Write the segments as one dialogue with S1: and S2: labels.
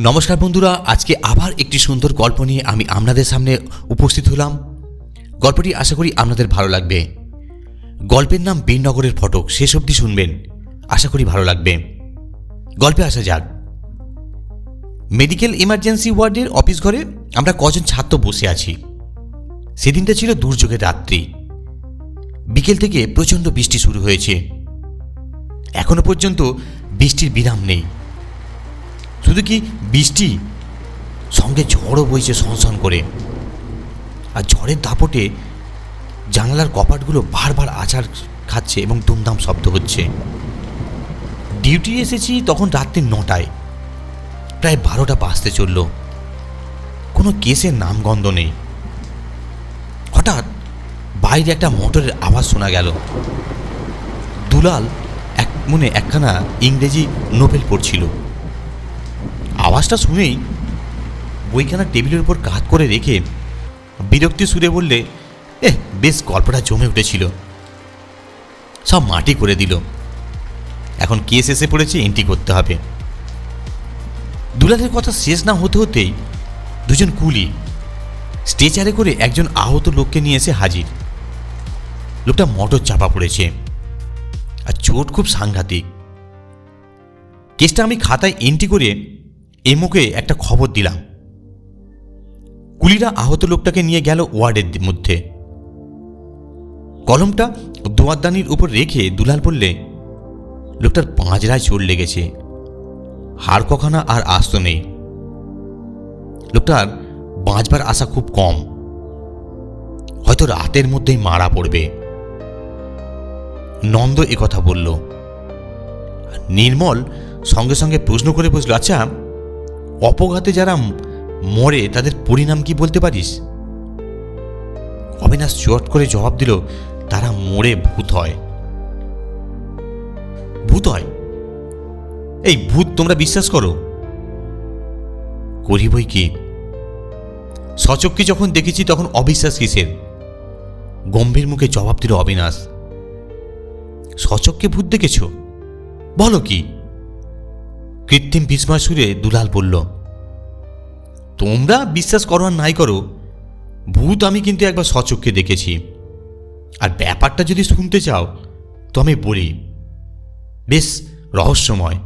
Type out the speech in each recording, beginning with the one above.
S1: নমস্কার বন্ধুরা, আজকে আবার একটি সুন্দর গল্প নিয়ে আমি আপনাদের সামনে উপস্থিত হলাম। গল্পটি আশা করি আপনাদের ভালো লাগবে। গল্পের নাম বীরনগরের ফটক, শেষ অবধি শুনবেন। আশা করি ভালো লাগবে। গল্পে আসা যাক। মেডিকেল ইমার্জেন্সি ওয়ার্ডের অফিস ঘরে আমরা কজন ছাত্র বসে আছি। সেদিনটা ছিল দুর্যোগের রাত্রি। বিকেল থেকে প্রচণ্ড বৃষ্টি শুরু হয়েছে। এখনও পর্যন্ত বৃষ্টির বিরাম নেই। শুধু কি বৃষ্টি? সঙ্গে ঝড়ও বইছে সনসন করে। আর ঝড়ের দাপটে জানালার কপাটগুলো বারবার আচার খাচ্ছে এবং দুমদাম শব্দ হচ্ছে। ডিউটি এসেছি তখন রাত্রি নটায়। প্রায় বারোটা বাজতে চলল। কোনো কেসের নামগন্ধ নেই। হঠাৎ বাইরে একটা মোটরের আওয়াজ শোনা গেল। দুলাল এক মনে একখানা ইংরেজি নোভেল পড়ছিল। আওয়াজটা শুনেই বইখানা টেবিলের উপর কাত করে রেখে বিরক্তি সুরে বললে এ বেশ গল্পটা জমে উঠেছিল। সব মাটি করে দিল। এখন কেস এসে পড়েছে, এন্ট্রি করতে হবে। দুলালের কথা শেষ না হতে হতেই দুজন কুলি স্ট্রেচারে করে একজন আহত লোককে নিয়ে এসে হাজির। লোকটা মোটর চাপা পড়েছে আর চোট খুব সাংঘাতিক। কেসটা আমি খাতায় এন্ট্রি করে এমোকে একটা খবর দিলাম। কুলিরা আহত লোকটাকে নিয়ে গেল ওয়ার্ডের মধ্যে। কলমটা দোয়ারদানির উপর রেখে দুলাল বললে, লোকটার পাঁজরায় চোর লেগেছে। হাড় কখানা আর আস্ত নেই। লোকটার বাঁচবার আশা খুব কম। হয়তো রাতের মধ্যেই মারা পড়বে। নন্দ কথা বলল। নির্মল সঙ্গে সঙ্গে প্রশ্ন করে বসল আচ্ছা অপঘাতে যারা মরে, তাদের পরিণাম কি বলতে পারিস? অবিনাশ চট করে জবাব দিল, তারা মরে ভূত হয়। ভূত হয়? এই ভূত তোমরা বিশ্বাস করো? করি বই কি? সচক্ষে যখন দেখেছি তখন অবিশ্বাস কিসের? গম্ভীর মুখে জবাব দিল অবিনাশ। সচক্ষে ভূত দেখেছ? বলো কি? কৃত্রিম বিস্ময় সুরে দুলাল বলল, তোমরা বিশ্বাস করো আর নাই করো, ভূত আমি কিন্তু একবার সচক্ষে দেখেছি। আর ব্যাপারটা যদি শুনতে চাও, তো আমি বলি, বেশ রহস্যময়।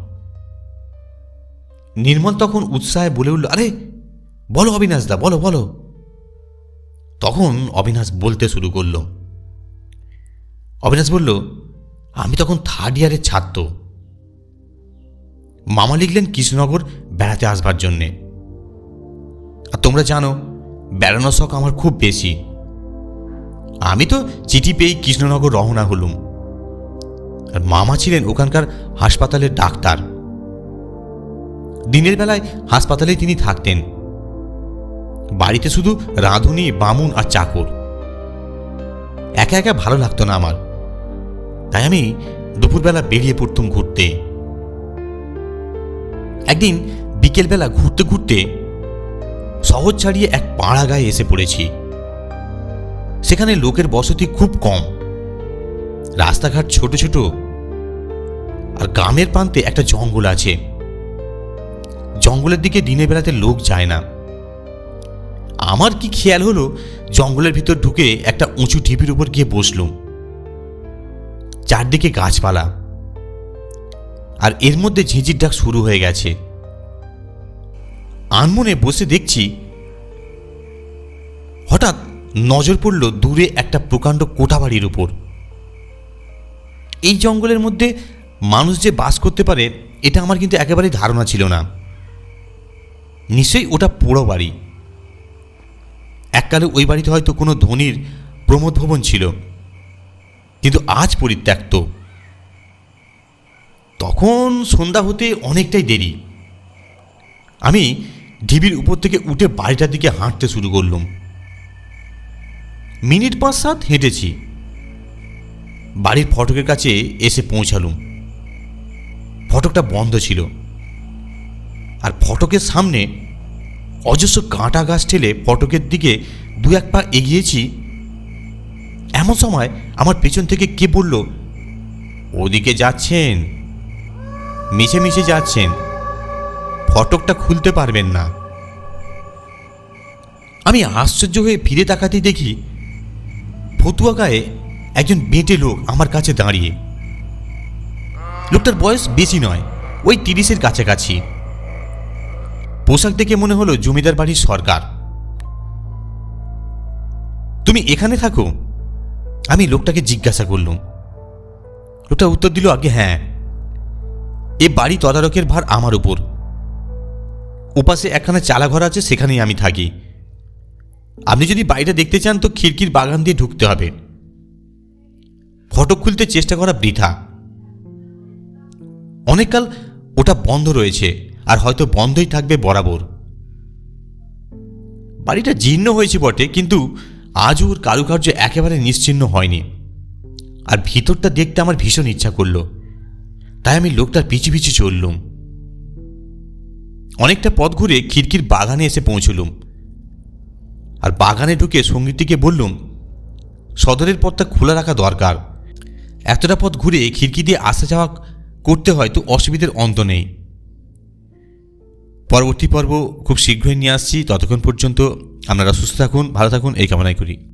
S1: নির্মল তখন উৎসাহে বলে উঠল, আরে, বলো অবিনাশ দা বলো বলো। তখন অবিনাশ বলতে শুরু করল, অবিনাশ বলল, আমি তখন থার্ড ইয়ারের ছাত্র। মামা লিখলেন কৃষ্ণনগর বেড়াতে আসবার জন্যে। আর তোমরা জানো, বেড়ানোর শখ আমার খুব বেশি। আমি তো চিঠি পেয়েই কৃষ্ণনগর রওনা হলুম। আর মামা ছিলেন ওখানকার হাসপাতালের ডাক্তার। দিনের বেলায় হাসপাতালে তিনি থাকতেন। বাড়িতে শুধু রাঁধুনি, বামুন আর চাকর। একা একা ভালো লাগতো না আমার। তাই আমি দুপুরবেলা বেরিয়ে পড়তুম ঘুরতে। একদিন বিকেলবেলা ঘুরতে ঘুরতে শহর ছাড়িয়ে এক পাড়া গায়ে এসে পড়েছি। সেখানে লোকের বসতি খুব কম। রাস্তাঘাট ছোট ছোট। আর গ্রামের প্রান্তে একটা জঙ্গল আছে। জঙ্গলের দিকে দিনের বেলাতে লোক যায় না। আমার কি খেয়াল হলো, জঙ্গলের ভিতর ঢুকে একটা উঁচু ঢিপির উপর গিয়ে বসলুম। চারদিকে গাছপালা। আর এর মধ্যে ঝিঁঝির ডাক শুরু হয়ে গেছে। আনমনে বসে দেখছি, হঠাৎ নজর পড়ল দূরে একটা প্রকাণ্ড কোঠাবাড়ির উপর। এই জঙ্গলের মধ্যে মানুষ যে বাস করতে পারে, এটা আমার কিন্তু একেবারেই ধারণা ছিল না। নিশ্চয়ই ওটা পোড়ো বাড়ি। এককালে ওই বাড়িতে হয়তো কোনো ধনির প্রমোদ ভবন ছিল। কিন্তু আজ পরিত্যক্ত। তখন সন্ধ্যা হতে অনেকটাই দেরি। আমি ঢিবির উপর থেকে উঠে বাড়িটার দিকে হাঁটতে শুরু করলাম। মিনিট পাঁচ সাত হেঁটেছি। বাড়ির ফটকের কাছে এসে পৌঁছালুম। ফটকটা বন্ধ ছিল। আর ফটকের সামনে অজস্র কাঁটা গাছ ঠেলে ফটকের দিকে দু এক পা এগিয়েছি। এমন সময় আমার পেছন থেকে কে বলল, ওদিকে যাচ্ছেন? মিছে মিছে যাচ্ছেন। ফটকটা খুলতে পারবেন না। আমি আশ্চর্য হয়ে ফিরে তাকাতেই দেখি ফতুয়া গায়ে একজন বেঁটে লোক আমার কাছে দাঁড়িয়ে। লোকটার বয়স বেশি নয়, ওই তিরিশের কাছাকাছি। পোশাক দেখে মনে হলো জমিদার বাড়ির সরকার। তুমি এখানে থাকো, আমি লোকটাকে জিজ্ঞাসা করলুম। লোকটা উত্তর দিল আগে হ্যাঁ। এ বাড়ি তদারকের ভার আমার উপর। ওপাশে একখানা চালা ঘর আছে, সেখানেই আমি থাকি। আপনি যদি বাড়িটা দেখতে চান, তো খিড়কির বাগান দিয়ে ঢুকতে হবে। ফটক খুলতে চেষ্টা করা বৃথা। অনেককাল ওটা বন্ধ রয়েছে, আর হয়তো বন্ধই থাকবে বরাবর। বাড়িটা জীর্ণ হয়েছে বটে, কিন্তু আজও ওর কারুকার্য একেবারে নিশ্চিহ্ন হয়নি। আর ভিতরটা দেখতে আমার ভীষণ ইচ্ছা করল। তাই আমি লোকটার পিছু পিছু চললুম। অনেকটা পথ ঘুরে খিড়কির বাগানে এসে পৌঁছলুম। আর বাগানে ঢুকে সঙ্গীতটিকে বললুম, সদরের পথটা খোলা রাখা দরকার। এতটা পথ ঘুরে খিড়কি দিয়ে আসা যাওয়া করতে হয় তো অসুবিধার অন্ত নেই। পরবর্তী পর্ব খুব শীঘ্রই নিয়ে আসছি। ততক্ষণ পর্যন্ত আপনারা সুস্থ থাকুন, ভালো থাকুন, এই কামনাই করি।